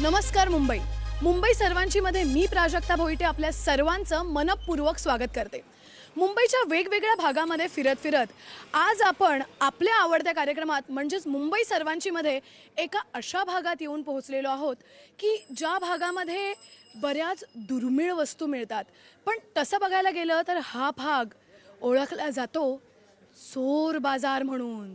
नमस्कार मुंबई. मुंबई सर्वांची मध्ये मी प्राजक्ता भोईटे आपल्या सर्वांचं मनपूर्वक स्वागत करते. मुंबईच्या वेगवेगळ्या भागामध्ये फिरत फिरत आज आपण आपल्या आवडत्या कार्यक्रमात म्हणजेच मुंबई सर्वांची मध्ये एका अशा भागात येऊन पोहोचलेलो आहोत की ज्या भागामध्ये बऱ्याच दुर्मिळ वस्तू मिळतात. पण तसं बघायला गेलं तर हा भाग ओळखला जातो चोर बाजार म्हणून.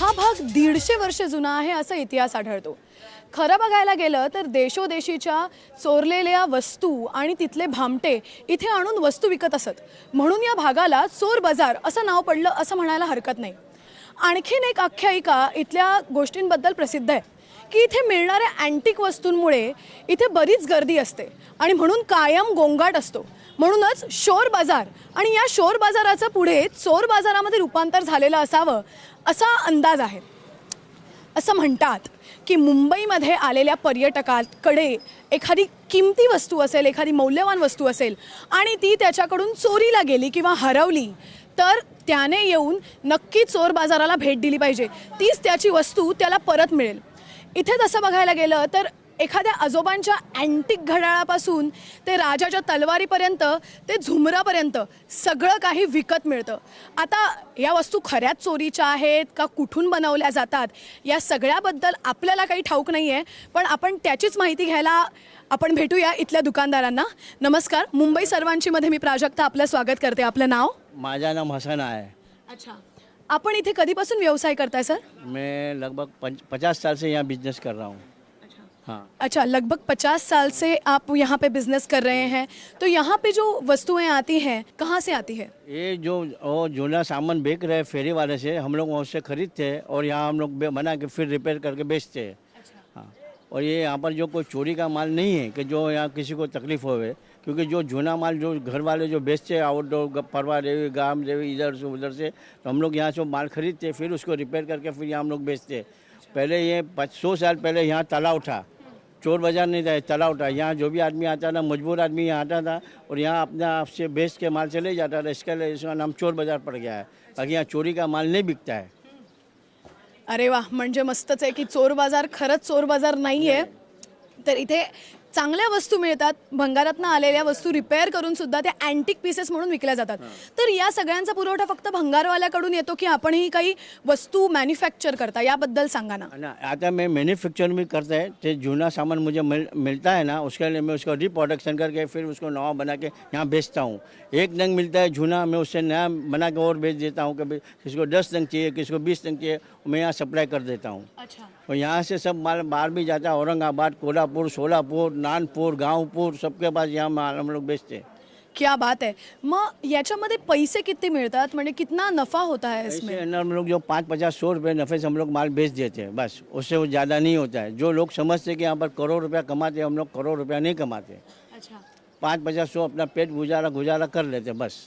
हा भाग दीडशे वर्ष जुना आहे असा इतिहास आढळतो. खरं बघायला गेलं तर देशोदेशीच्या चोरलेल्या वस्तू आणि तिथले भामटे इथे आणून वस्तू विकत असत. म्हणून या भागाला चोर बाजार असं नाव पडलं असं म्हणायला हरकत नाही. आणखीन एक आख्यायिका इथल्या गोष्टींबद्दल प्रसिद्ध आहे की इथे मिळणाऱ्या अँटिक वस्तूंमुळे इथे बरीच गर्दी असते आणि म्हणून कायम गोंगाट असतो. म्हणूनच शोर बाजार आणि या शोर बाजाराचं पुढे चोर बाजारामध्ये रूपांतर झालेलं असावं असा अंदाज आहे. असं म्हणतात की मुंबईमध्ये आलेल्या पर्यटकाकडे एखादी किमती वस्तू असेल एखादी मौल्यवान वस्तू असेल आणि ती त्याच्याकडून चोरीला गेली किंवा हरवली तर त्याने येऊन नक्की चोर बाजाराला भेट दिली पाहिजे. तीच त्याची वस्तू त्याला परत मिळेल. इथे तसं बघायला गेलं तर एखाद्या आजोबांच्या अँटिक घड्याळापासून ते राजाच्या तलवारीपर्यंत ते झुमरापर्यंत सगळं काही विकत मिळतं. आता या वस्तू खऱ्याच चोरीच्या आहेत का कुठून बनवल्या जातात या सगळ्याबद्दल आपल्याला काही ठाऊक नाही आहे पण आपण त्याचीच माहिती घ्यायला आपण भेटूया इथल्या दुकानदारांना. नमस्कार मुंबई सर्वांची मध्ये मी प्राजक्ता आपलं स्वागत करते. आपलं नाव? माझा नाम हसन है अच्छा. आपण इथे कधीपासून व्यवसाय करताय सर? मैं लगभग पंच- पचास साल से यहाँ बिजनेस कर रहा हूँ हाँ। अच्छा लगभग पचास साल से आप यहाँ पे बिज़नेस कर रहे हैं तो यहाँ पे जो वस्तुएँ आती हैं कहाँ से आती है? ये जो वो जूना सामान बेच रहे फेरी वाले से हम लोग वहाँ से खरीदते हैं और यहाँ हम लोग बना के फिर रिपेयर करके बेचते हैं। हाँ। और ये यहाँ पर जो कोई चोरी का माल नहीं है कि जो यहाँ किसी को तकलीफ़ हो क्योंकि जो जूना माल जो घर वाले जो बेचते हैं आउटडोर परवा देवी गाम देवी इधर से उधर से तो हम लोग यहाँ से माल खरीदते हैं फिर उसको रिपेयर करके फिर यहाँ हम लोग बेचते हैं। पहले ये पाँच सौ साल पहले यहाँ तालाब था चोर बाज़ार नहीं था तालाब था यहाँ जो भी आदमी आता था मजबूर आदमी यहाँ आता था और यहाँ अपने आप से बेच के माल चले जाता था। इसका लिए इसका नाम चोर बाज़ार पड़ गया है। बाकी यहाँ चोरी का माल नहीं बिकता है। अरे वा म्हणजे मस्तच है की चोर बाज़ार खरच चोर बाज़ार नहीं. है तो इथे चांगल्या वस्तू मिळतात भंगारातनं आलेल्या वस्तू रिपेअर करून सुद्धा त्या अँटिक पीसेस म्हणून विकल्या जातात. तर या सगळ्यांचा पुरवठा फक्त भंगारवाल्याकडून येतो की आपणही काही वस्तू मॅन्युफॅक्चर करता? याबद्दल सांगा ना. है आता मैं मैन्युफैक्चर भी करता है तो जूना सामान मुझे मिल, मिलता है ना उसके लिए मैं उसका रिप्रोडक्शन करके फिर उसको नवा बना के यहाँ बेचता हूँ। एक नंग मिलता है जूना मैं उससे नया बना के और बेच देता हूँ। कभी किसी को दस नंग चाहिए किसी को बीस नंग चाहिए मैं यहाँ सप्लाई कर देता हूँ। अच्छा। और यहाँ से सब माल बाहर भी जाता है औरंगाबाद कोल्हापुर सोलापुर नानपुर गाँवपुर सबके पास यहाँ माल हम लोग बेचते हैं। क्या बात है। मग याच्यामध्ये पैसे किती मिळतात? म्हणजे कितना नफा होता है इसमें? अंदर हम लोग जो पाँच पचास सौ रुपये नफ़े से हम लोग माल बेच देते हैं बस। उससे वो ज़्यादा नहीं होता है। जो लोग समझते हैं कि यहाँ पर करोड़ रुपया कमाते हैं हम लोग करोड़ रुपया नहीं कमाते अच्छा। पाँच पचास सौ अपना पेट गुजारा गुजारा कर लेते हैं बस।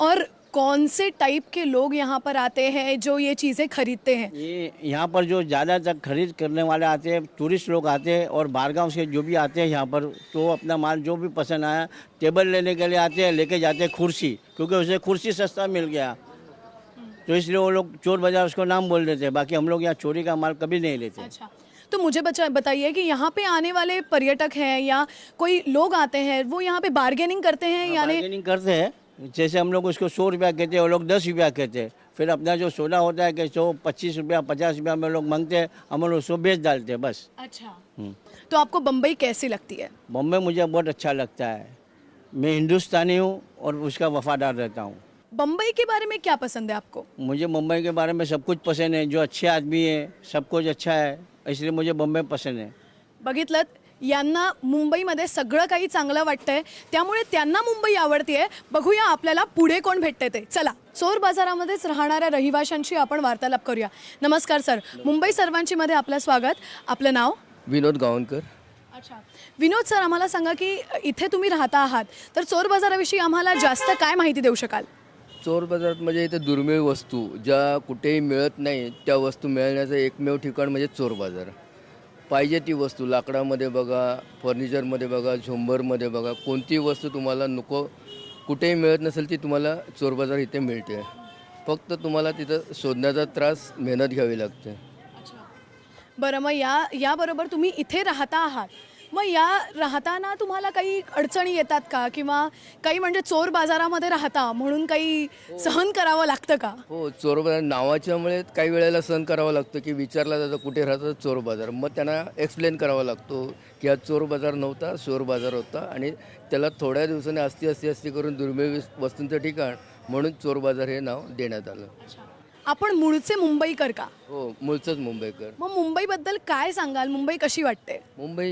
और कौन से टाइप के लोग यहाँ पर आते हैं जो ये चीज़ें खरीदते हैं? ये यहाँ पर जो ज़्यादातर खरीद करने वाले आते हैं टूरिस्ट लोग आते हैं और बाहर गाँव से जो भी आते हैं यहाँ पर तो अपना माल जो भी पसंद आया टेबल लेने के लिए आते हैं लेके जाते हैं कुर्सी क्योंकि उसे कुर्सी सस्ता मिल गया। तो इसलिए वो लोग चोर बाज़ार उसको नाम बोल देते हैं बाकी हम लोग यहाँ चोरी का माल कभी नहीं लेते। अच्छा तो मुझे बचा बताइए कि यहाँ पे आने वाले पर्यटक हैं या कोई लोग आते हैं वो यहाँ पे बार्गेनिंग करते हैं यानी बार्गेनिंग करते हैं। जैसे हम लोग उसको सौ रुपया कहते हैं वो लोग दस रुपया कहते हैं। फिर अपना जो सोना होता है कि सौ पच्चीस रुपया पचास रुपया में लोग मांगते हैं हम लोग उसको बेच डालते हैं बस। अच्छा। हम्म। तो आपको बम्बई कैसी लगती है? बॉम्बे मुझे बहुत अच्छा लगता है। मैं हिंदुस्तानी हूँ और उसका वफादार रहता हूँ। बम्बई के बारे में क्या पसंद है आपको? मुझे मुंबई के बारे में सब कुछ पसंद है जो अच्छे आदमी है सब कुछ अच्छा है इसलिए मुझे बॉम्बे पसंद है। बघितलं यांना मुंबईमध्ये सगळं काही चांगलं वाटतंय. त्यामुळे त्यांना मुंबई आवडतीये. बघूया आपल्याला पुढे कोण भेटते ते. चला चोर बाजारामध्येच राहणाऱ्या रहिवाशांशी आपण वार्तालाप करूया. नमस्कार सर. मुंबई सर्वांची मध्ये आपलं स्वागत. आपलं नाव? विनोद गावनकर. अच्छा. विनोद सर आम्हाला सांगा की इथे तुम्ही राहता आहात तर चोर बाजाराविषयी आम्हाला जास्त काय माहिती देऊ शकाल? चोर बाजारात म्हणजे इथे दुर्मिळ वस्तू ज्या कुठेही मिळत नाही त्या वस्तू मिळण्याचं एकमेव ठिकाण म्हणजे चोर बाजार. पाहिजे ती वस्तू. लाकडामध्ये बघा फर्निचरमध्ये बघा झुंबरमध्ये बघा कोणतीही वस्तू तुम्हाला नको कुठेही मिळत नसेल ती तुम्हाला चोर बाजार इथे मिळते. फक्त तुम्हाला तिथं शोधण्याचा त्रास मेहनत घ्यावी लागते. बरं मग या याबरोबर तुम्ही इथे राहता आहात. मग या राहताना तुम्हाला काही अडचणी येतात का? किंवा काही म्हणजे चोर बाजारामध्ये राहता म्हणून काही सहन करावं लागतं का? हो चोर बाजार नावाच्यामुळे काही वेळेला सहन करावं लागतं की विचारला जातं कुठे राहतं चोर बाजार. मग त्यांना एक्सप्लेन करावा लागतो की हा चोर बाजार नव्हता चोर बाजार होता आणि त्याला थोड्या दिवसांनी अस्ती अस्ती अस्ती करून दुर्मिळ विस- वस्तूंचं ठिकाण म्हणून चोर बाजार हे नाव देण्यात आलं. आपण मूळचे मुंबईकर का? हो मूळचंच मुंबईकर. मग मुंबईबद्दल काय सांगाल? मुंबई कशी वाटते? मुंबई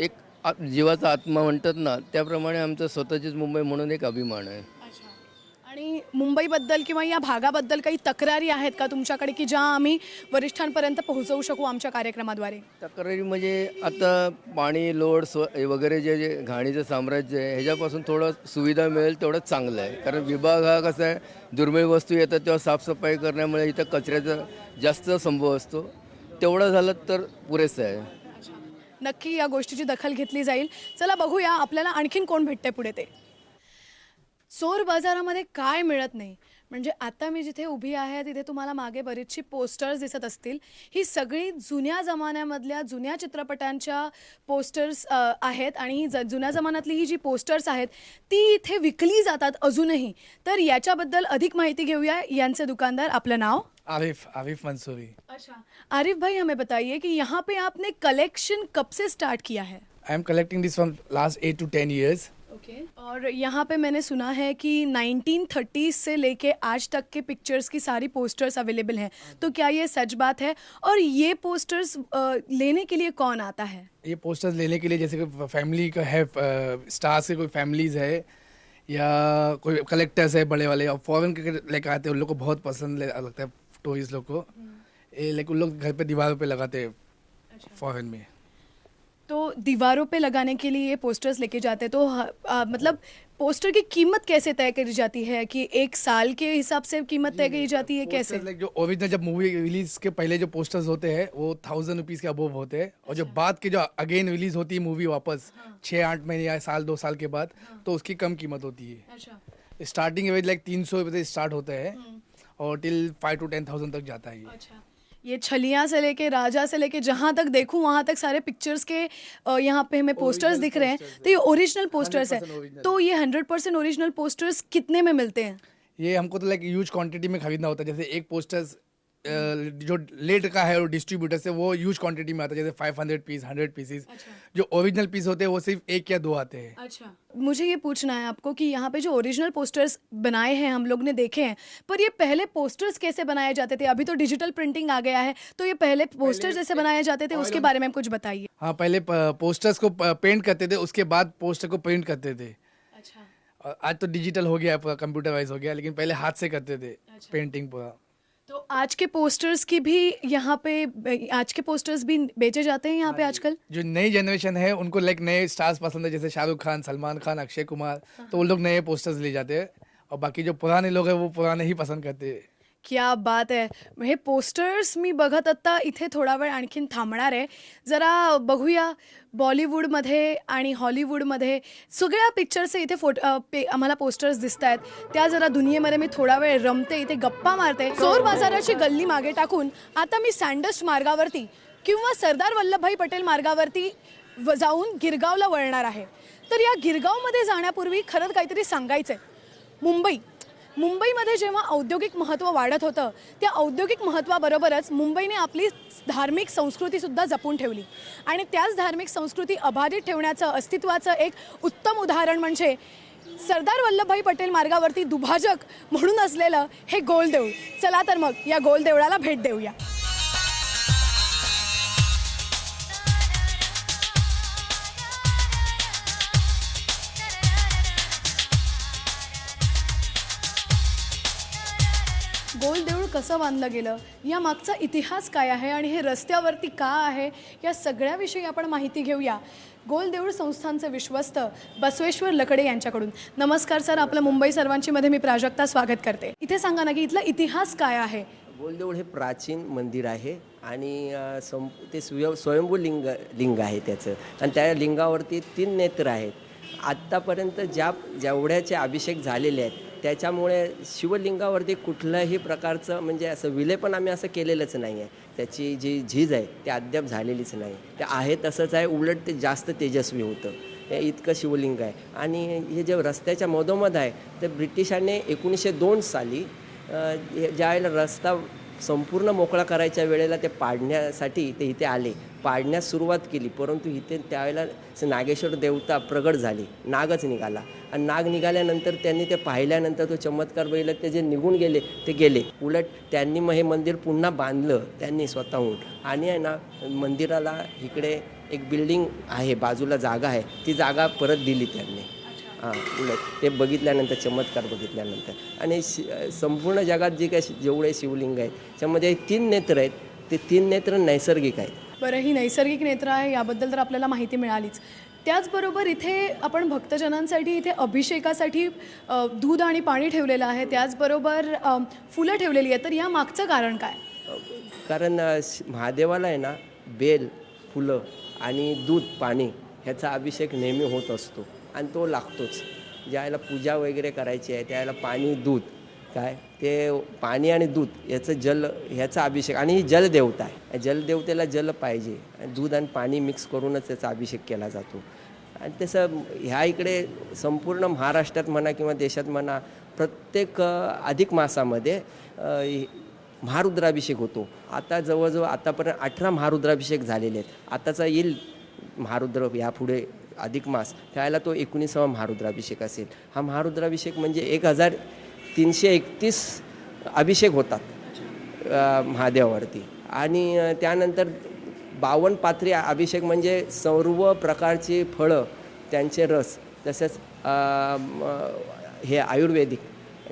एक आ- जीवाचा आत्मा म्हणतात ना त्याप्रमाणे आमचं स्वतःचीच मुंबई म्हणून एक अभिमान आहे. आणि मुंबईबद्दल किंवा या भागाबद्दल काही तक्रारी आहेत का तुमच्याकडे की ज्या आम्ही वरिष्ठांपर्यंत पोहोचवू शकू आमच्या कार्यक्रमाद्वारे? तक्रारी म्हणजे आता पाणी लोड स्व वगैरे जे जे घाणीचं साम्राज्य आहे ह्याच्यापासून थोडं सुविधा मिळेल तेवढं चांगलं आहे. कारण विभाग हा कसा आहे दुर्मिळ वस्तू येतात तेव्हा साफसफाई करण्यामुळे इथं कचऱ्याचा जास्त संभव असतो. तेवढं झालं तर पुरेसं आहे. नक्की या गोष्टीची दखल घेतली जाईल. चला बघूया आपल्याला आणखीन कोण भेटते पुढे ते? चोर बाजारामध्ये काय मिळत नाही? म्हणजे आता मी जिथे उभी आहे तिथे तुम्हाला मागे बरीचशी पोस्टर्स दिसत असतील. ही सगळी जुन्या जमान्यामधल्या जुन्या चित्रपटांच्या पोस्टर्स आहेत आणि ही ज जुन्या जमान्यातली ही जी पोस्टर्स आहेत ती इथे विकली जातात अजूनही. तर याच्याबद्दल अधिक माहिती घेऊया यांचे दुकानदार. आपलं नाव? आरिफ आरिफ मंसूरी अच्छा. आरिफ भाई हमें बताइए कि यहाँ पे आपने कलेक्शन कब से स्टार्ट किया है? I am collecting this from last eight to ten years okay okay. और यहाँ पे मैंने सुना है कि 1930 से लेके आज तक के पिक्चर्स की सारी पोस्टर्स अवेलेबल हैं। तो क्या ये सच बात है? और ये पोस्टर्स लेने के लिए कौन आता है? ये पोस्टर्स लेने के लिए जैसे कोई फैमिली का है स्टार्स के कोई फैमिलीज़ है या कोई कलेक्टर्स है बड़े वाले और फॉरेन के लेकर आते हैं उन लोग को बहुत पसंद लगता है टूरिस्ट लोग को। ये लाइक उन लोग घर पे दीवारों पे लगाते हैं फॉरेन में। तो दीवारों पे लगाने के लिए ये पोस्टर्स लेके जाते हैं। तो आ, मतलब पोस्टर की कीमत कैसे तय करी जाती है कि एक साल के हिसाब से कीमत तय करी जाती है कैसे? लाइक जो ओरिजिनल जब मूवी रिलीज़ के पहले जो पोस्टर्स होते हैं वो थाउज़ेंड रुपीज़ के अबोव होते हैं। और जो बाद के जो अगेन रिलीज़ होती है मूवी वापस छः आठ महीने या साल दो साल के बाद तो उसकी कम कीमत होती है। अच्छा। स्टार्टिंग एवरेज लाइक तीन सौ से स्टार्ट होता है और till five to ten thousand तक जाता है ये। अच्छा। ये छलिया से लेके राजा से लेके जहाँ तक देखूँ वहाँ तक सारे पिक्चर्स के यहाँ पे हमें पोस्टर्स दिख रहे हैं। तो ये ओरिजिनल पोस्टर्स है। तो ये हंड्रेड परसेंट ओरिजिनल पोस्टर्स कितने में मिलते हैं? ये हमको तो लाइक ह्यूज क्वांटिटी में खरीदना होता है। जैसे एक पोस्टर्स जो लेट का है और डिस्ट्रीब्यूटर से वो ह्यूज क्वांटिटी में आता है जैसे 500 पीस 100 पीसेस जो ओरिजिनल पीस होते हैं वो सिर्फ़ एक या दो आते हैं। अच्छा। मुझे ये पूछना है आपको कि यहाँ पे जो ओरिजिनल पोस्टर्स बनाए हैं हम लोग ने देखे हैं पर ये पहले पोस्टर्स कैसे बनाए जाते थे? अभी तो डिजिटल प्रिंटिंग आ गया है तो ये पहले पोस्टर जैसे बनाए जाते थे उसके बारे में कुछ बताइए। हाँ पहले पोस्टर्स को पेंट करते थे उसके बाद पोस्टर को प्रिंट करते थे। अच्छा। आज तो डिजिटल हो गया पूरा कंप्यूटर वाइज हो गया लेकिन पहले हाथ से करते थे पेंटिंग पूरा। तो आज के पोस्टर्स की भी यहाँ पे आज के पोस्टर्स भी बेचे जाते हैं यहाँ पे आजकल? जो नई जनरेशन है उनको लाइक नए स्टार्स पसंद है जैसे शाहरुख खान सलमान खान अक्षय कुमार तो वो लोग नए पोस्टर्स ले जाते हैं। और बाकी जो पुराने लोग हैं वो पुराने ही पसंद करते हैं। क्या बात आहे हे पोस्टर्स मी बघत आत्ता इथे थोडा वेळ आणखीन थांबणार आहे. जरा बघूया बॉलिवूडमध्ये आणि हॉलिवूडमध्ये सगळ्या पिक्चरचे इथे फोटो पे आम्हाला पोस्टर्स दिसत आहेत त्या जरा दुनियेमध्ये मी थोडा वेळ रमते इथे गप्पा मारते. चोर बाजाराची गल्ली मागे टाकून आता मी सँडस्ट मार्गावरती किंवा सरदार वल्लभभाई पटेल मार्गावरती व- जाऊन गिरगावला वळणार आहे. तर या गिरगावमध्ये जाण्यापूर्वी खरंच काहीतरी सांगायचं आहे मुंबई. मुंबईमध्ये जेव्हा औद्योगिक महत्त्व वाढत होतं त्या औद्योगिक महत्त्वाबरोबरच मुंबईने आपली धार्मिक संस्कृतीसुद्धा जपून ठेवली. आणि त्याच धार्मिक संस्कृती अबाधित ठेवण्याचं अस्तित्वाचं एक उत्तम उदाहरण म्हणजे सरदार वल्लभभाई पटेल मार्गावरती दुभाजक म्हणून असलेलं हे गोलदेऊळ. चला तर मग या गोलदेवळाला भेट देऊया. कसं बांधलं गेलं? या मागचा इतिहास काय आहे आणि हे रस्त्यावरती का आहे? या सगळ्याविषयी आपण माहिती घेऊया. गोलदेऊळ संस्थांचे विश्वस्त बसवेश्वर लकडे यांच्याकडून. नमस्कार सर आपलं मुंबई सर्वांची मध्ये मी प्राजक्ता स्वागत करते. इथे सांगा ना की इथला इतिहास काय आहे? गोलदेऊळ हे प्राचीन मंदिर आहे आणि सं ते स्वय स्वयंभू लिंग लिंग आहे त्याचं. आणि त्या लिंगावरती तीन नेत्र आहेत. आत्तापर्यंत ज्या जेवढ्याचे अभिषेक झालेले आहेत त्याच्यामुळे शिवलिंगावरती कुठल्याही प्रकारचं म्हणजे असं विलेपण आम्ही असं केलेलंच नाही आहे त्याची जी झीज आहे ती अद्याप झालेलीच नाही. ते आहे तसंच आहे उलट ते जास्त तेजस्वी होतं. हे इतकं शिवलिंग आहे. आणि हे जे रस्त्याच्या मधोमध आहे ते ब्रिटिशांनी एकोणीसशे दोन साली ज्या वेळेला ज्यावेळेला रस्ता संपूर्ण मोकळा करायच्या वेळेला ते पाडण्यासाठी ते इथे आले. पाडण्यास सुरुवात केली परंतु इथे त्यावेळेला नागेश्वर देवता प्रगट झाली. नागच निघाला. आणि नाग निघाल्यानंतर त्यांनी ते पाहिल्यानंतर तो चमत्कार बघितला ते जे निघून गेले ते गेले. उलट त्यांनी मग हे मंदिर पुन्हा बांधलं त्यांनी स्वतःहून. आणि आहे ना मंदिराला इकडे एक बिल्डिंग आहे बाजूला जागा आहे. ती जागा परत दिली त्यांनी. हां उलट. ते बघितल्यानंतर चमत्कार बघितल्यानंतर. आणि शि संपूर्ण जगात जे काही जेवढे शिवलिंग आहेत त्यामध्ये तीन नेत्र आहेत. ते तीन नेत्र नैसर्गिक आहेत. बरं ही नैसर्गिक नेत्र आहे याबद्दल तर आपल्याला माहिती मिळालीच. त्याचबरोबर इथे आपण भक्तजनांसाठी इथे अभिषेकासाठी दूध आणि पाणी ठेवलेलं आहे. त्याचबरोबर फुलं ठेवलेली आहेत. तर या मागचं कारण काय? कारण महादेवाला आहे ना बेल फुलं आणि दूध पाणी ह्याचा अभिषेक नेहमी होत असतो. आणि तो लागतोच. ज्यावेळेला पूजा वगैरे करायची आहे त्यावेळेला पाणी दूध काय? ते पाणी आणि दूध याचं जल ह्याचा अभिषेक आणि ही जलदेवता आहे. जलदेवतेला जल पाहिजे. दूध आणि पाणी मिक्स करूनच त्याचा अभिषेक केला जातो. आणि तसं ह्या इकडे संपूर्ण महाराष्ट्रात म्हणा किंवा देशात म्हणा प्रत्येक अधिक मासामध्ये महारुद्राभिषेक होतो. आता जवळजवळ आतापर्यंत अठरा महारुद्राभिषेक झालेले आहेत. आताचा येईल महारुद्र यापुढे अधिक मास त्यावेळेला तो एकोणीसावा महारुद्राभिषेक असेल. हा महारुद्राभिषेक म्हणजे एक हजार तीनशे एकतीस अभिषेक होतात महादेवावरती. आणि त्यानंतर बावन्न पात्री अभिषेक म्हणजे सर्व प्रकारची फळं त्यांचे रस तसेच हे आयुर्वेदिक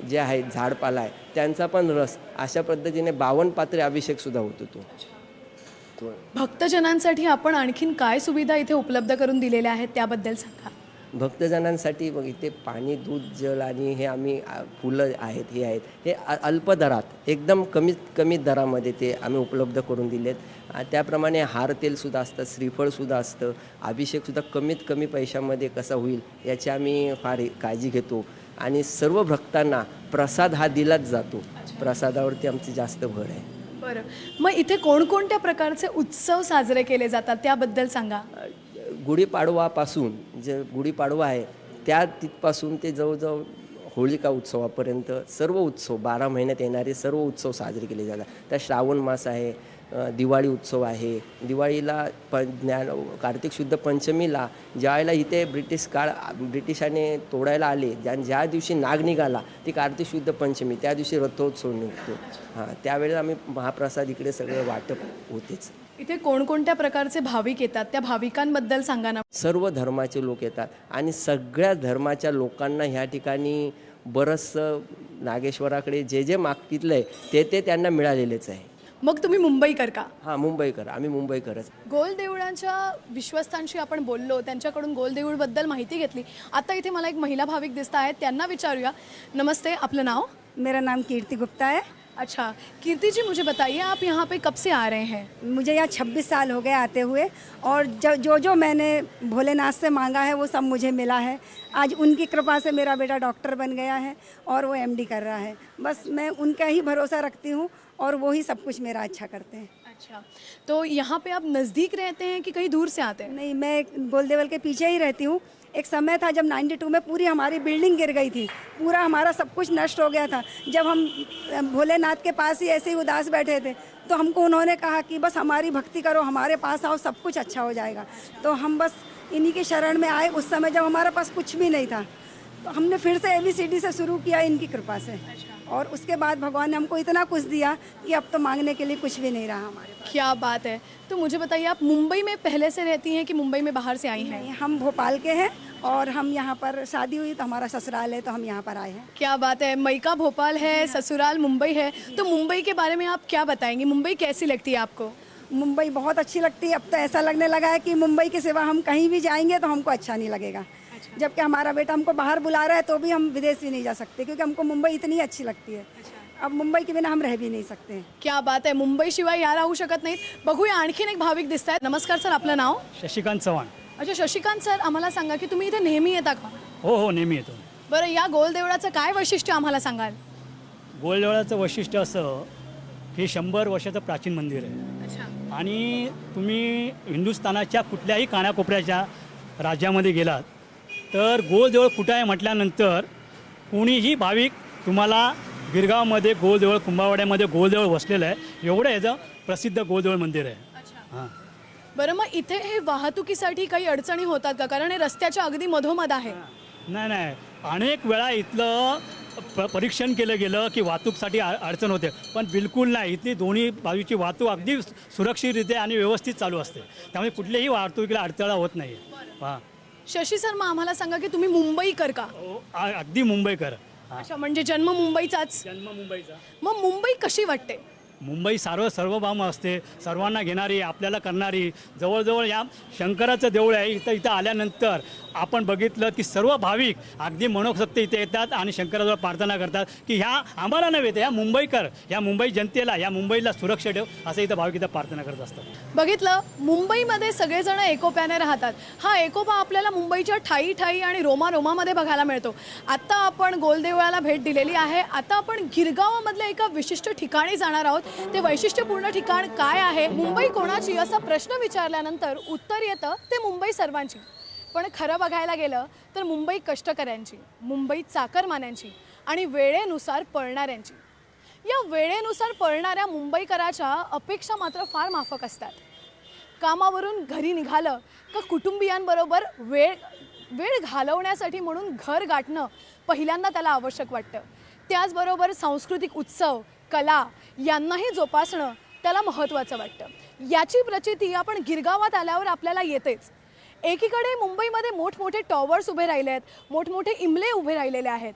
जे आहे झाडपाला आहे त्यांचा पण रस अशा पद्धतीने बावन्न पात्री अभिषेकसुद्धा होतो तो. तो भक्तजनांसाठी आपण आणखीन काय सुविधा इथे उपलब्ध करून दिलेल्या आहेत त्याबद्दल सांगा. भक्तजनांसाठी बघ इथे पाणी दूध जल आणि हे आम्ही आ, फुलं आहेत हे आहेत. हे अ- अल्प दरात एकदम कमीत कमी दरामध्ये ते आम्ही उपलब्ध करून दिलेत. आ, त्याप्रमाणे हार तेलसुद्धा असतं श्रीफळसुद्धा असतं. अभिषेकसुद्धा कमीत कमी पैशामध्ये कसा होईल याची आम्ही फार हे- काळजी घेतो. आणि सर्व भक्तांना प्रसाद हा दिलाच जातो. प्रसादावरती आमची जास्त भर आहे. बरं. मग इथे कोणकोणत्या प्रकारचे उत्सव साजरे केले जातात त्याबद्दल सांगा. गुढीपाडवापासून जे गुढीपाडवा आहे त्या तिथपासून ते जवळजवळ होळिका उत्सवापर्यंत सर्व उत्सव बारा महिन्यात येणारे सर्व उत्सव साजरे केले जातात. त्या श्रावण मास आहे दिवाळी उत्सव आहे. दिवाळीला प ज्ञान कार्तिक शुद्ध पंचमीला ज्यावेळेला इथे ब्रिटिश काळ ब्रिटिशाने तोडायला आले ज्या ज्या दिवशी नाग निघाला ती कार्तिक शुद्ध पंचमी त्या दिवशी रथोत्सव निघतो. हां त्यावेळेला आम्ही महाप्रसाद इकडे सगळं वाटप होतेच. इथे कोणकोणत्या प्रकारचे भाविक येतात? त्या भाविकांबद्दल सांगा ना. सर्व धर्माचे लोक येतात आणि सगळ्या धर्माच्या लोकांना ह्या ठिकाणी बरंचसं नागेश्वराकडे जे जे मागितलं आहे ते ते त्यांना मिळालेलेच आहे. मग तुम्ही मुंबईकर का? हां मुंबईकर. आम्ही मुंबईकरच. गोल देऊळांच्या विश्वस्तांशी आपण बोललो त्यांच्याकडून गोल देऊळबद्दल माहिती घेतली. आता इथे मला एक महिला भाविक दिसत आहेत त्यांना विचारूया. नमस्ते आपलं नाव? मेरा नाम कीर्ति गुप्ता है। अच्छा कीर्ति जी मुझे बताइए आप यहाँ पे कब से आ रहे हैं? मुझे यहाँ 26 साल हो गए आते हुए और जो जो जो मैंने भोलेनाथ से मांगा है वो सब मुझे मिला है। आज उनकी कृपा से मेरा बेटा डॉक्टर बन गया है और वो एमडी कर रहा है। बस मैं उनका ही भरोसा रखती हूँ और वो ही सब कुछ मेरा अच्छा करते हैं। अच्छा तो यहाँ पे आप नज़दीक रहते हैं कि कहीं दूर से आते हैं? नहीं मैं गोलदेवल के पीछे ही रहती हूँ। एक समय था जब 92 में पूरी हमारी बिल्डिंग गिर गई थी। पूरा हमारा सब कुछ नष्ट हो गया था। जब हम भोलेनाथ के पास ही ऐसे ही उदास बैठे थे तो हमको उन्होंने कहा कि बस हमारी भक्ति करो, हमारे पास आओ, सब कुछ अच्छा हो जाएगा। तो हम बस इन्हीं के शरण में आए। उस समय जब हमारे पास कुछ भी नहीं था तो हमने फिर से ए से शुरू किया इनकी कृपा से। और उसके बाद भगवान ने हमको इतना कुछ दिया कि अब तो मांगने के लिए कुछ भी नहीं रहा हमारे पास। क्या बात है। तो मुझे बताइए आप मुंबई में पहले से रहती हैं कि मुंबई में बाहर से आई हैं? हम भोपाल के हैं और हम यहाँ पर शादी हुई तो हमारा ससुराल है तो हम यहाँ पर आए हैं। क्या बात है। मईका भोपाल है। ससुराल मुंबई है। तो मुंबई के बारे में आप क्या बताएँगी? मुंबई कैसी लगती है आपको? मुंबई बहुत अच्छी लगती है। अब तो ऐसा लगने लगा है कि मुंबई के सिवा हम कहीं भी जाएँगे तो हमको अच्छा नहीं लगेगा। जबकि हमारा बेटा हमको बाहर बुला रहा है तो भी हम विदेश भी नहीं जा सकते क्योंकि हमको मुंबई इतनी अच्छी लगती है। अब मुंबई के बिना हम रह भी नहीं सकते हैं। क्या बात आहे मुंबई शिवाय या राहू शकत नाहीत। बघूया आणखीन एक भाविक दिसत आहेत नमस्कार सर आपलं नाव? शशिकांत चव्हाण. अच्छा शशिकांत सर आम्हाला सांगा की तुम्ही इथे नेहमी येता का? हो हो नेहमी येतो. बरं या गोलदेवळाचं काय वैशिष्ट्य आम्हाला सांगाल? गोलदेवळाचं वैशिष्ट्य असं हे शंभर वर्षाचं प्राचीन मंदिर आहे. आणि तुम्ही हिंदुस्थानाच्या कुठल्याही कानाकोपऱ्याच्या राज्यामध्ये गेलात तर गोलदेवळ कुठं आहे म्हटल्यानंतर कोणीही भाविक तुम्हाला गिरगावमध्ये गोलदेवळ कुंभावाड्यामध्ये गोलदेवळ वसलेलं आहे. एवढं याचं प्रसिद्ध गोलदेवळ मंदिर आहे. हां. बरं मग इथे हे वाहतुकीसाठी काही अडचणी होतात का? कारण हे रस्त्याच्या अगदी मधोमध आहे. नाही नाही. अनेक वेळा इथलं प परीक्षण केलं गेलं की वाहतूकसाठी अडचण होते. पण बिलकुल नाही. इथली दोन्ही बाजूची वाहतूक अगदी सुरक्षितरित्या आणि व्यवस्थित चालू असते. त्यामुळे कुठल्याही वाहतुकीला अडथळा होत नाही. हां. शशी सर मग आम्हाला सांगा की तुम्ही मुंबईकर का? आ- अगदी मुंबईकर हां. अच्छा म्हणजे जन्म मुंबईचाच जन्म मुंबईचा. मग मुंबई कशी वाटते? मुंबई सार्व सर्वभाम असते सर्वांना घेणारी आपल्याला करणारी. जवळजवळ या शंकराचं देऊळ आहे इथं इथं आल्यानंतर आपण बघितलं की सर्व भाविक अगदी मनोसक्त इथे येतात आणि शंकराजवळ प्रार्थना करतात की ह्या आम्हाला नव्हे तर ह्या मुंबईकर ह्या मुंबई जनतेला ह्या मुंबईला सुरक्षा ठेव असं इथं भाविक इथं प्रार्थना करत असतात. बघितलं मुंबईमध्ये सगळेजण एकोप्याने राहतात. हा एकोपा आपल्याला मुंबईच्या ठाई ठाई आणि रोमा रोमामध्ये बघायला मिळतो. आत्ता आपण गोलदेवळाला भेट दिलेली आहे. आता आपण गिरगावामधल्या एका विशिष्ट ठिकाणी जाणार आहोत. ते वैशिष्ट्यपूर्ण ठिकाण काय आहे? मुंबई कोणाची? असा प्रश्न विचारल्यानंतर उत्तर येतं ते मुंबई सर्वांची. पण खरं बघायला गेलं तर मुंबई कष्टकऱ्यांची मुंबई चाकरमान्यांची आणि वेळेनुसार पळणाऱ्यांची. या वेळेनुसार पळणाऱ्या मुंबईकराच्या अपेक्षा मात्र फार माफक असतात. कामावरून घरी निघालं का कुटुंबियांबरोबर वेळ वेळ घालवण्यासाठी म्हणून घर गाठणं पहिल्यांदा त्याला आवश्यक वाटतं. त्याचबरोबर सांस्कृतिक उत्सव कला यांनाही जोपासणं त्याला महत्त्वाचं वाटतं. याची प्रचिती आपण गिरगावात आल्यावर आपल्याला येतेच. एकीकडे मुंबईमध्ये मोठमोठे टॉवर्स उभे राहिले आहेत मोठमोठे इमले उभे राहिलेले आहेत.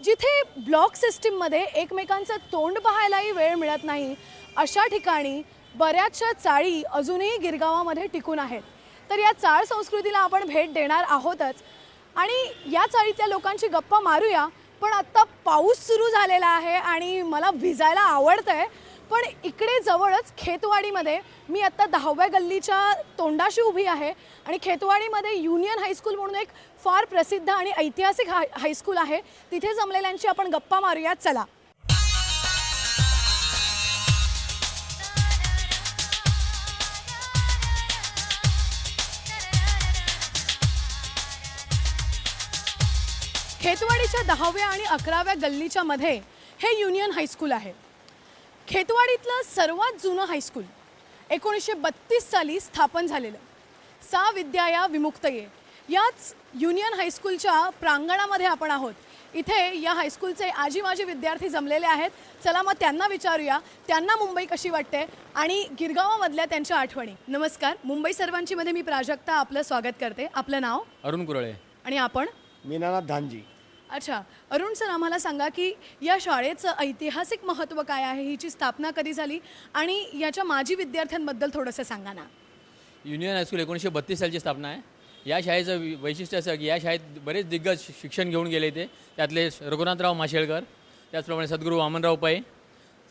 जिथे ब्लॉक सिस्टीममध्ये एकमेकांचं तोंड पाहायलाही वेळ मिळत नाही अशा ठिकाणी बऱ्याचशा चाळी अजूनही गिरगावामध्ये टिकून आहेत. तर या चाळ संस्कृतीला आपण भेट देणार आहोतच. आणि या चाळीतल्या लोकांची गप्पा मारूया पण आत्ता पाऊस सुरू झालेला आहे आणि मला भिजायला आवडतं आहे पण इकडे जवळच खेतवाडीमध्ये मी आत्ता दहाव्या गल्लीच्या तोंडाशी उभी आहे आणि खेतवाडीमध्ये युनियन हायस्कूल म्हणून एक फार प्रसिद्ध आणि ऐतिहासिक हाय हायस्कूल आहे. तिथे जमलेल्यांची आपण गप्पा मारूया चला. खेतवाडीच्या दहाव्या आणि अकराव्या गल्लीच्या मध्ये हे युनियन हायस्कूल आहे. खेतवाडीतलं सर्वात जुनं हायस्कूल एकोणीसशे बत्तीस साली स्थापन झालेलं. सा विद्याया विमुक्तये याच युनियन हायस्कूलच्या प्रांगणामध्ये आपण आहोत. इथे या हायस्कूलचे आजी माजी विद्यार्थी जमलेले आहेत. चला मग त्यांना विचारूया त्यांना मुंबई कशी वाटते? आणि गिरगावामधल्या त्यांच्या आठवणी. नमस्कार मुंबई सर्वांची मध्ये मी प्राजक्ता आपलं स्वागत करते. आपलं नाव? अरुण कुरळे. आणि आपण? मीनानाथ धानजी. अच्छा अरुण सर आम्हाला सांगा की या शाळेचं ऐतिहासिक महत्त्व काय आहे? हिची स्थापना कधी झाली? आणि याच्या माजी विद्यार्थ्यांबद्दल थोडंसं सांगा ना. युनियन हायस्कूल एकोणीसशे बत्तीस सालची स्थापना आहे. या शाळेचं वैशिष्ट्य असं की या शाळेत बरेच दिग्गज शिक्षण घेऊन गेले ते. त्यातले रघुनाथराव माशेळकर त्याचप्रमाणे सद्गुरू वामनराव पै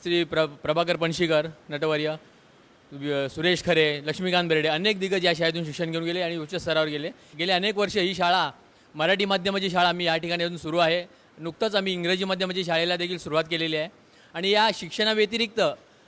श्री प्र प्रभाकर पणशीकर नटवर्य सुरेश खरे लक्ष्मीकांत बेर्डे अनेक दिग्गज या शाळेतून शिक्षण घेऊन गेले आणि उच्च स्तरावर गेले. गेले अनेक वर्ष ही शाळा मराठी माध्यमाची शाळा आम्ही या ठिकाणी अजून सुरू आहे. नुकतंच आम्ही इंग्रजी माध्यमाची शाळेला देखील सुरुवात केलेली आहे. आणि या शिक्षणाव्यतिरिक्त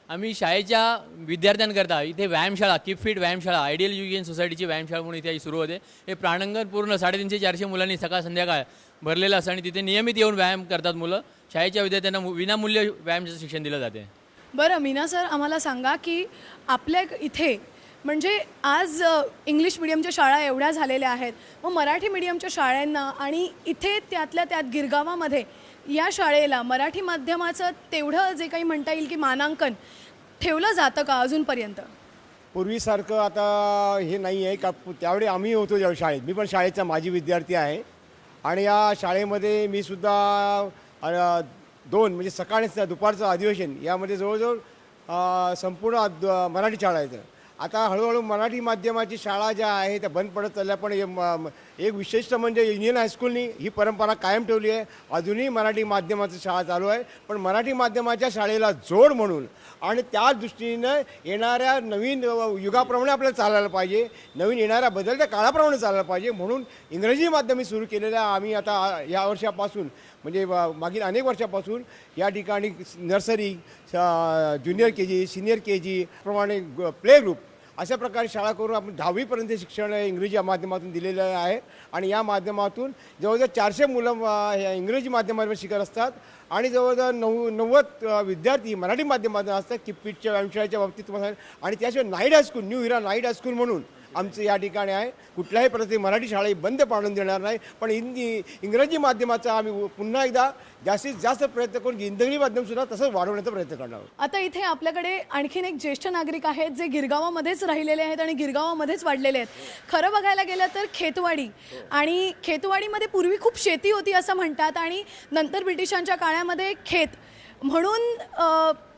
आम्ही शाळेच्या विद्यार्थ्यांकरता इथे व्यायामशाळा किप फिट व्यायामशाळा आयडियल युजियन सोसायटीची व्यायामशाळा म्हणून इथे सुरू होते. हे प्राणांगण पूर्ण साडेतीनशे चारशे मुलांनी सकाळ संध्याकाळ भरलेलं असतं आणि तिथे नियमित येऊन व्यायाम करतात मुलं. शाळेच्या विद्यार्थ्यांना मु- विनामूल्य व्यायामाचं शिक्षण दिलं जाते. बरं मीना सर आम्हाला सांगा की आपल्या इथे म्हणजे आज इंग्लिश मिडियमच्या शाळा एवढ्या झालेल्या आहेत. मग मराठी मिडियमच्या शाळांना आणि इथे त्यातल्या त्यात गिरगावामध्ये या शाळेला मराठी माध्यमाचं तेवढं जे काही म्हणता येईल की मानांकन ठेवलं जातं का अजूनपर्यंत? पूर्वीसारखं आता हे नाही आहे का? त्यावेळी आम्ही होतो ज्या शाळेत. मी पण शाळेचा माजी विद्यार्थी आहे. आणि या शाळेमध्ये मी सुद्धा दोन म्हणजे सकाळीच दुपारचं अधिवेशन यामध्ये जवळजवळ संपूर्ण मराठी शाळा येतं आता हळूहळू मराठी माध्यमाची शाळा ज्या आहे त्या बंद पडत चालल्या पण एक विशिष्ट म्हणजे युनियन हायस्कूलनी ही परंपरा कायम ठेवली आहे. अजूनही मराठी माध्यमाची शाळा चालू आहे पण मराठी माध्यमाच्या शाळेला जोड म्हणून आणि त्या दृष्टीनं येणाऱ्या नवीन युगाप्रमाणे आपल्याला चालायला पाहिजे नवीन येणाऱ्या बदलत्या काळाप्रमाणे चालायला पाहिजे म्हणून इंग्रजी माध्यमे सुरू केलेल्या आम्ही आता या वर्षापासून म्हणजे मागील अनेक वर्षापासून या ठिकाणी nursery junior K G senior K G प्रमाणे प्ले ग्रुप अशा प्रकारे शाळा करून आपण दहावीपर्यंत शिक्षण इंग्रजी या माध्यमातून दिलेलं आहे. आणि या माध्यमातून जवळजवळ चारशे मुलं इंग्रजी माध्यमातून शिकत असतात. आणि जवळजवळ नऊ नव्वद विद्यार्थी मराठी माध्यमातून असतात की व्यायामशाळेच्या बाबतीत तुम्हाला आणि त्याशिवाय night high school new Hira night high school म्हणून आमचं या ठिकाणी आहे. कुठल्याही प्रति मराठी शाळाही बंद पाडून देणार नाही. पण हिंदी इंग्रजी माध्यमाचा आम्ही पुन्हा एकदा जास्तीत जास्त प्रयत्न करून इंग्रजी माध्यमसुद्धा तसंच वाढवण्याचा प्रयत्न करणार आता इथे आपल्याकडे आणखीन एक ज्येष्ठ नागरिक आहेत जे गिरगावामध्येच राहिलेले आहेत आणि गिरगावामध्येच वाढलेले आहेत. खरं बघायला गेलं तर खेतवाडी आणि खेतवाडीमध्ये पूर्वी खूप शेती होती असं म्हणतात आणि नंतर ब्रिटिशांच्या काळामध्ये खेत. म्हणून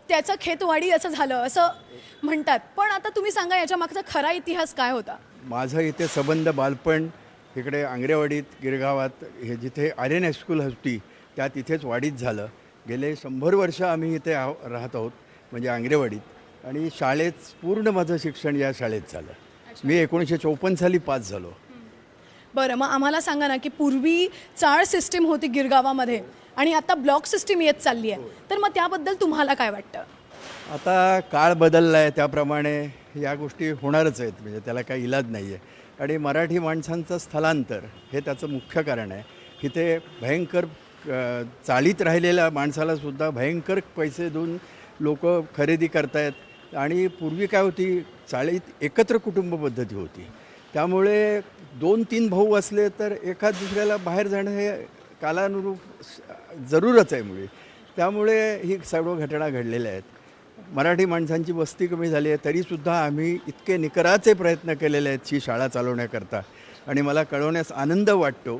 त्याचं खेतवाडी असं झालं असं म्हणतात. पण आता तुम्ही सांगा याच्या मागचा खरा इतिहास काय होता? माझं इथे संबंध बालपण इकडे आंग्रेवाडीत गिरगावात हे जिथे आर्यन हायस्कूल होती त्या तिथेच वाडीत झालं. गेले शंभर वर्ष आम्ही इथे आहो राहत आहोत म्हणजे आंग्रेवाडीत. आणि शाळेत पूर्ण माझं शिक्षण या शाळेत झालं. मी एकोणीसशे चौपन्न साली पास झालो. बरं मग आम्हाला सांगा ना की पूर्वी चाळ सिस्टीम होती गिरगावामध्ये. आणि आता ब्लॉक सिस्टीम येत चालली आहे. तर मग त्याबद्दल तुम्हाला काय वाटतं? आता काळ बदलला आहे त्याप्रमाणे या गोष्टी होणारच आहेत. म्हणजे त्याला काही इलाज नाही आहे आणि मराठी माणसांचं स्थलांतर हे त्याचं मुख्य कारण आहे. इथे भयंकर चालीत चाळीत राहिलेल्या माणसालासुद्धा भयंकर पैसे देऊन लोक खरेदी करतायत. आणि पूर्वी काय होती चाळीत एकत्र कुटुंब पद्धती होती. त्यामुळे दोन तीन भाऊ असले तर एखाद दुसऱ्याला बाहेर जाणं हे कालानुरूप जरूरच आहे मुळे त्यामुळे ही सर्व घटना घडलेल्या आहेत. मराठी माणसांची वस्ती कमी झाली आहे तरीसुद्धा आम्ही इतके निकराचे प्रयत्न केलेले आहेत ही शाळा चालवण्याकरता. आणि मला कळवण्यास आनंद वाटतो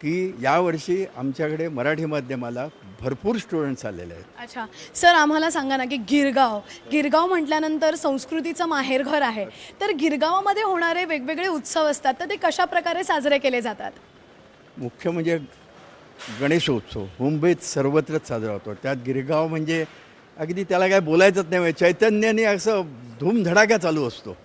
की यावर्षी आमच्याकडे मराठी माध्यमाला भरपूर स्टुडंट्स आलेले आहेत. अच्छा. सर आम्हाला सांगा ना की गिरगाव. गिरगाव म्हटल्यानंतर संस्कृतीचं माहेरघर आहे. तर गिरगावामध्ये होणारे वेगवेगळे उत्सव असतात तर ते कशा प्रकारे साजरे केले जातात? मुख्य म्हणजे गणेशोत्सव मुंबईत सर्वत्रच साजरा होतो. त्यात गिरगाव म्हणजे अगदी त्याला काय बोलायचंच नाही म्हणजे चैतन्याने असं धूमधडाक्या चालू असतो.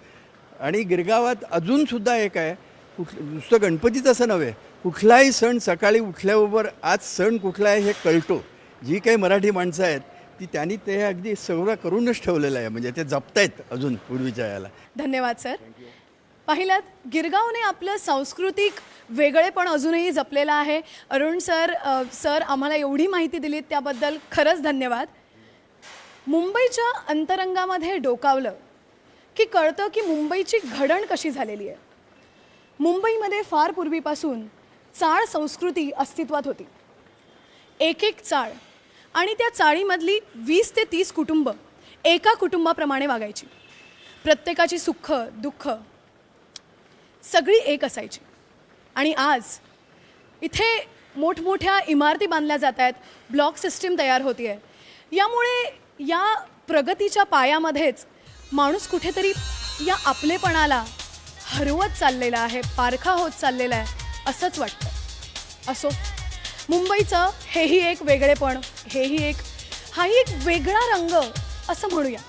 आणि गिरगावात अजूनसुद्धा एक आहे कुठ नुसतं गणपतीच असं नव्हे कुठलाही सण सकाळी उठल्याबरोबर आज सण कुठला आहे हे कळतो. जी काही मराठी माणसं आहेत ती त्यांनी ते अगदी सगळं करूनच ठेवलेलं आहे म्हणजे ते जपतायत अजून पूर्वीच्या याला. धन्यवाद सर. पाहिलात गिरगावने आपलं सांस्कृतिक वेगळेपण अजूनही जपलेलं आहे. अरुण सर अ, सर आम्हाला एवढी माहिती दिलीत त्याबद्दल खरंच धन्यवाद. मुंबईच्या अंतरंगामध्ये डोकावलं की कळतं की मुंबईची घडण कशी झालेली आहे. मुंबईमध्ये फार पूर्वीपासून चाळ संस्कृती अस्तित्वात होती. एक एक चाळ आणि त्या चाळीमधली वीस ते तीस कुटुंब एका कुटुंबाप्रमाणे वागायची. प्रत्येकाची सुख दुःख सगळी एक असायची. आणि आज इथे मोठमोठ्या इमारती बांधल्या जात आहेत ब्लॉक सिस्टीम तयार होती आहे यामुळे या प्रगतीच्या पायामध्येच माणूस कुठेतरी या आपलेपणाला हरवत चाललेला आहे पारखा होत चाललेला आहे असंच वाटतं. असो मुंबईचं हेही एक वेगळेपण हेही एक हाही एक वेगळा रंग असं म्हणूया.